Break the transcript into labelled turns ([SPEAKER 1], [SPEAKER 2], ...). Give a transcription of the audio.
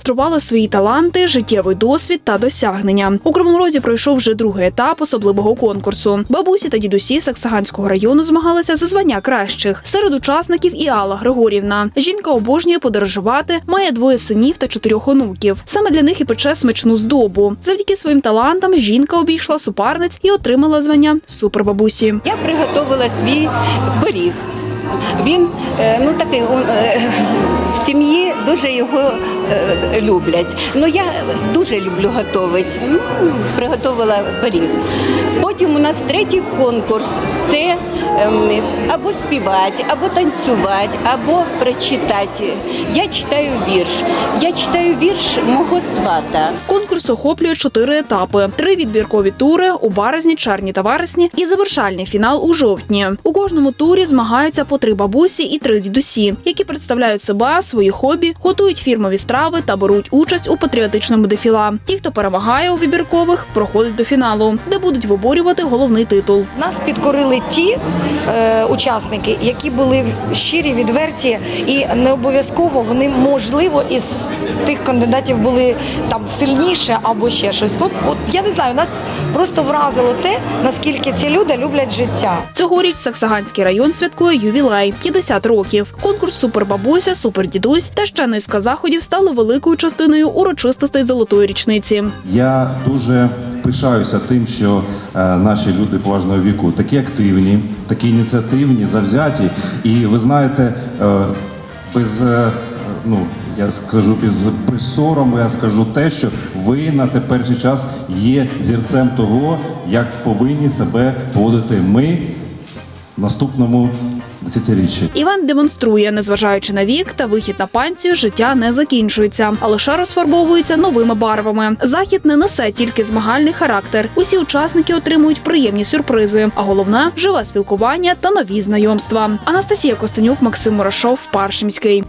[SPEAKER 1] демонстрували свої таланти, життєвий досвід та досягнення. У Кривому Розі пройшов вже другий етап особливого конкурсу. Бабусі та дідусі Саксаганського району змагалися за звання кращих. Серед учасників і Алла Григорівна. Жінка обожнює подорожувати, має двоє синів та чотирьох онуків. Саме для них і пече смачну здобу. Завдяки своїм талантам жінка обійшла супарниць і отримала звання супербабусі.
[SPEAKER 2] Я приготувала свій пиріг. Він е, ну такий е, в сім'ї дуже його е, люблять. Ну я дуже люблю готувати. Ну, приготувала пиріг. Потім у нас третій конкурс це ем, або співати, або танцювати, або прочитати. Я читаю вірш. Я читаю вірш мого свата.
[SPEAKER 1] Конкурс охоплює чотири етапи: три відбіркові тури у березні, червні та вересні, і завершальний фінал у жовтні. У кожному турі змагаються по три бабусі і три дідусі, які представляють себе, свої хобі, готують фірмові страви та беруть участь у патріотичному дефіла. Ті, хто перемагає у вибіркових, проходить до фіналу, де будуть виборювати головний титул.
[SPEAKER 3] Нас підкорили ті е, учасники, які були щирі, відверті, і не обов'язково вони можливо із тих кандидатів були там сильніше або ще щось. Тут от я не знаю, нас просто вразило те, наскільки ці люди люблять життя.
[SPEAKER 1] Цьогоріч Саксаганський район святкує ювілей 50 років. Конкурс Супербабуся, Супердідусь та ще низка заходів стали великою частиною урочистостей золотої річниці.
[SPEAKER 4] Я дуже пишаюся тим, що е, наші люди поважного віку такі активні, такі ініціативні, завзяті. І ви знаєте, е, без е, ну я скажу без сорому, я скажу те, що ви на теперішній час є зірцем того, як повинні себе поводити ми в наступному десятиріччі.
[SPEAKER 1] Іван демонструє, незважаючи на вік та вихід на пансію, життя не закінчується, а лише розфарбовується новими барвами. Захід не несе тільки змагальний характер. Усі учасники отримують приємні сюрпризи. А головне живе спілкування та нові знайомства. Анастасія Костенюк, Максим Мурашов, Паршимський.